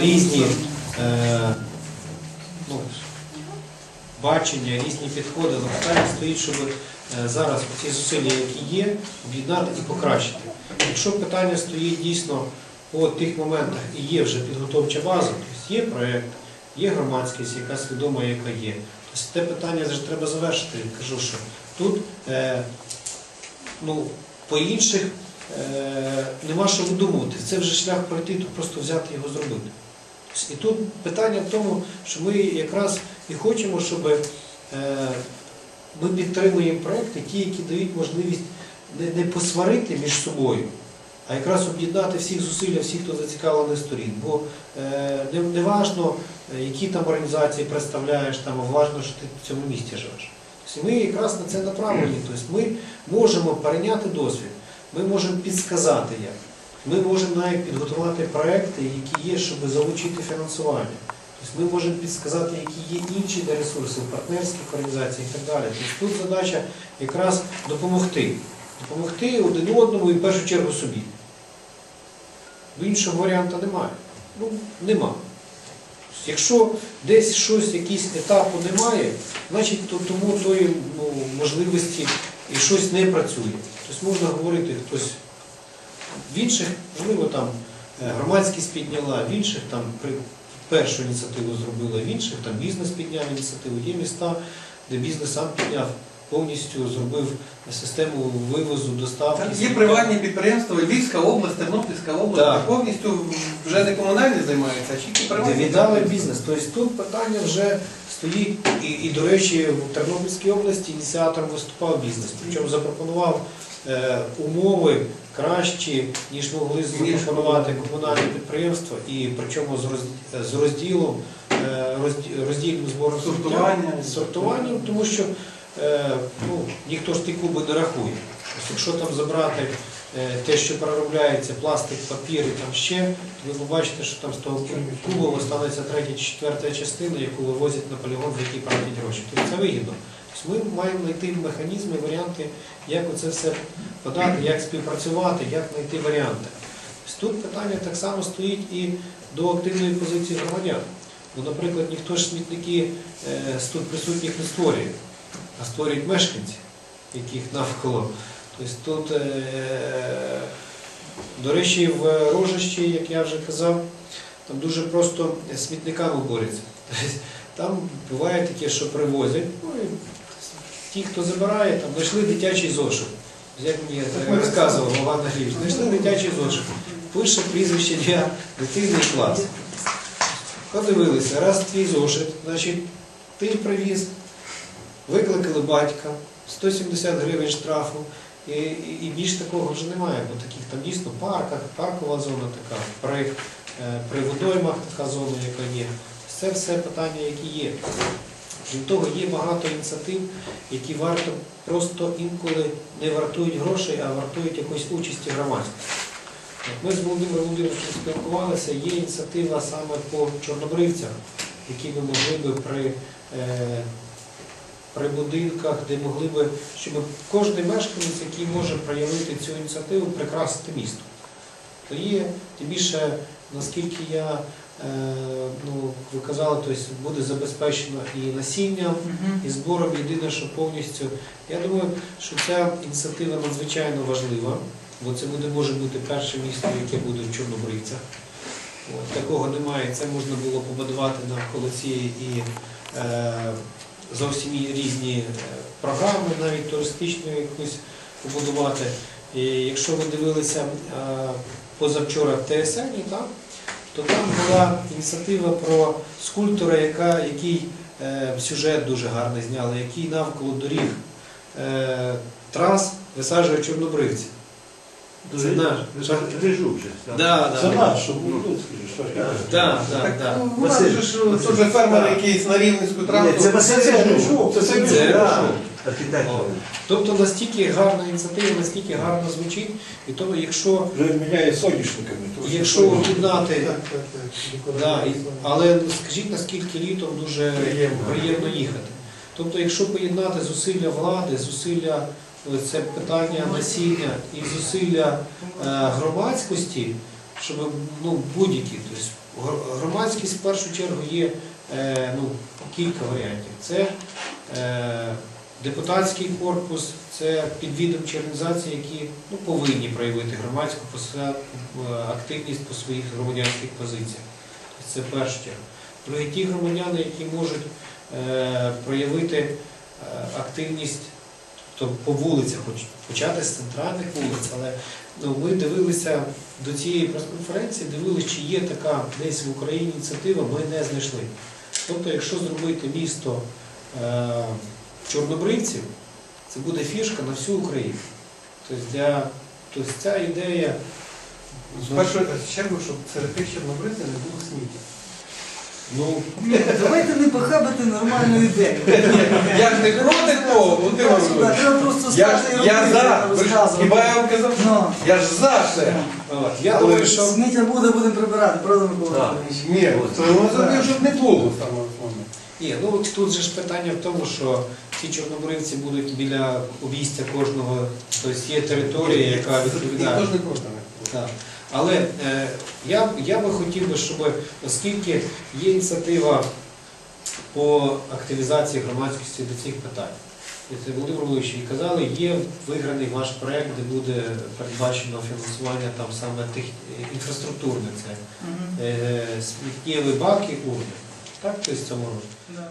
різні е, ну, бачення, різні підходи, але питання стоїть, щоб е, зараз ці зусилля, які є, об'єднати і покращити. Якщо питання стоїть дійсно по тих моментах і є вже підготовча база, тобто є проєкт, є громадськість, яка свідома, яка є. Тобто те питання вже треба завершити. Кажу, що тут е, ну, по інших нема що видумувати. Це вже шлях пройти, тут просто взяти його зробити. І тут питання в тому, що ми якраз і хочемо, щоб е, ми підтримуємо проекти, ті, які дають можливість не, посварити між собою, а якраз об'єднати всіх зусилля, всіх, хто зацікавлений сторін. Бо е, не, важно, е, які там організації представляєш, там, а важно, що ти в цьому місті живеш. Тобто ми якраз на це направлені. Тобто ми можемо перейняти досвід, ми можемо підсказати як. Ми можемо навіть підготувати проекти, які є, щоб залучити фінансування. Тобто ми можемо підсказати, які є інші ресурси партнерських організаціях і так далі. Тобто тут задача якраз допомогти. Допомогти один одному і в першу чергу собі. Бо іншого варіанту немає. Ну, нема. Якщо десь щось, якісь етапу немає, значить то, тому тої ну, можливості і щось не працює. Тобто можна говорити хтось в інших, можливо, там е, громадськість підняла, в інших там першу ініціативу зробила, в інших там бізнес підняв ініціативу. Є міста, де бізнес сам підняв, повністю зробив систему вивозу, доставки. Є приватні підприємства, Львівська область, Тернопільська область, Так. повністю вже не комунальні займаються, а тільки Де приватні. віддали бізнес. Тобто тут питання вже стоїть, і, і до речі, в Тернопільській області ініціатором виступав бізнес. Причому запропонував е, умови кращі, ніж могли запропонувати комунальні підприємства, і причому з, роз- з розділом, е, розді- роздільним збором Сортування. сортуванням, тому що е, ну, ніхто ж ті куби не рахує. Тобто, якщо там забрати те, що переробляється, пластик, папір і там ще, то ви побачите, що там з того кубу останеться третя чи четверта частина, яку вивозять на полігон, за який платять гроші. Тобто це вигідно. Тобто ми маємо знайти механізми, варіанти, як оце все подати, як співпрацювати, як знайти варіанти. Тут питання так само стоїть і до активної позиції громадян. Бо, наприклад, ніхто ж смітники е, з тут присутніх не створює, а створюють мешканці, яких навколо. Тобто тут, е, до речі, в Рожищі, як я вже казав, там дуже просто смітниками борються. Там буває таке, що привозять, ну, ті, хто забирає, там знайшли дитячий зошит. Як мені розказував Іван Андрійович, знайшли дитячий зошит, пише прізвище для дитини і клас. Подивилися, раз твій зошит, значить, ти привіз, викликали батька, 170 гривень штрафу, і, і, більш такого вже немає, бо таких там дійсно парках, паркова зона така, при, е, при водоймах така зона, яка є. Це все питання, які є. Крім того, є багато ініціатив, які варто просто інколи не вартують грошей, а вартують якоїсь участі громадськості. Ми з Володимиром Володимировичем спілкувалися, є ініціатива саме по чорнобривцях, які ми могли би при, е, при будинках, де могли би, щоб кожен мешканець, який може проявити цю ініціативу, прикрасити місто. То є, тим більше, наскільки я, е, ну, ви казали, тобто буде забезпечено і насінням, і збором єдине, що повністю. Я думаю, що ця ініціатива надзвичайно важлива, бо це буде, може бути перше місто, яке буде в Чорнобривцях. Такого немає. Це можна було побудувати навколо цієї і е, зовсім різні е, програми, навіть туристичну якусь побудувати. І якщо ви дивилися е, позавчора в ТСН, так, то там була ініціатива про скульптора, яка, який е, сюжет дуже гарний зняли, який навколо доріг трас висаджує чорнобривці. Це наш. Режу вже. Да, Це наш, щоб Луцький, що ж я кажу. Да. Ну, у нас ж фермер якийсь на Рівненську траву. Це Василь Це Режу. Режу, це Це Режу. Режу. Архітектор. Тобто настільки гарна ініціатива, настільки гарно звучить, і тому якщо, Вже міняє соняшниками. тому що якщо об'єднати, да, і- але скажіть, наскільки літом дуже Приємно. їхати. Тобто, якщо поєднати зусилля влади, зусилля це питання насіння і зусилля е, громадськості, щоб ну, будь-які, тобто громадськість в першу чергу є е, ну, кілька варіантів. Це е, депутатський корпус, це підвідомчі організації, які ну, повинні проявити громадську е, активність по своїх громадянських позиціях. Тобто Це перша черга. Друге, ті громадяни, які можуть е, проявити е, активність тобто по вулицях, почати з центральних вулиць, але ну, ми дивилися до цієї прес-конференції, дивилися, чи є така десь в Україні ініціатива, ми не знайшли. Тобто, якщо зробити місто е, чорнобривців, це буде фішка на всю Україну. Тобто, для, тобто ця ідея В першу чергу, щоб серед тих чорнобривців не було ну, Давайте не похабити нормальну ідею. Я ж не проти того, Володимир Володимирович. Треба просто Я і я за. Ви ж- розказувати. Хіба я вам казав? Ну, Я ж за це. от, я думаю, що сміття буде, будемо прибирати, правда, Микола Так. Ні, то воно зробив, щоб не було саме основне. Ні, ну тут же ж питання в тому, що ці чорнобривці будуть біля обійстя кожного, тобто є територія, яка відповідає. Ніхто ж не Але е, я, я би хотів би, щоб, оскільки є ініціатива по активізації громадськості до цих питань, і це Володимир Володимирович і казали, є виграний ваш проект, де буде передбачено фінансування там саме тих інфраструктурне, це Мгм. е, сміттєві баки, урни. Так, тобто в цьому році.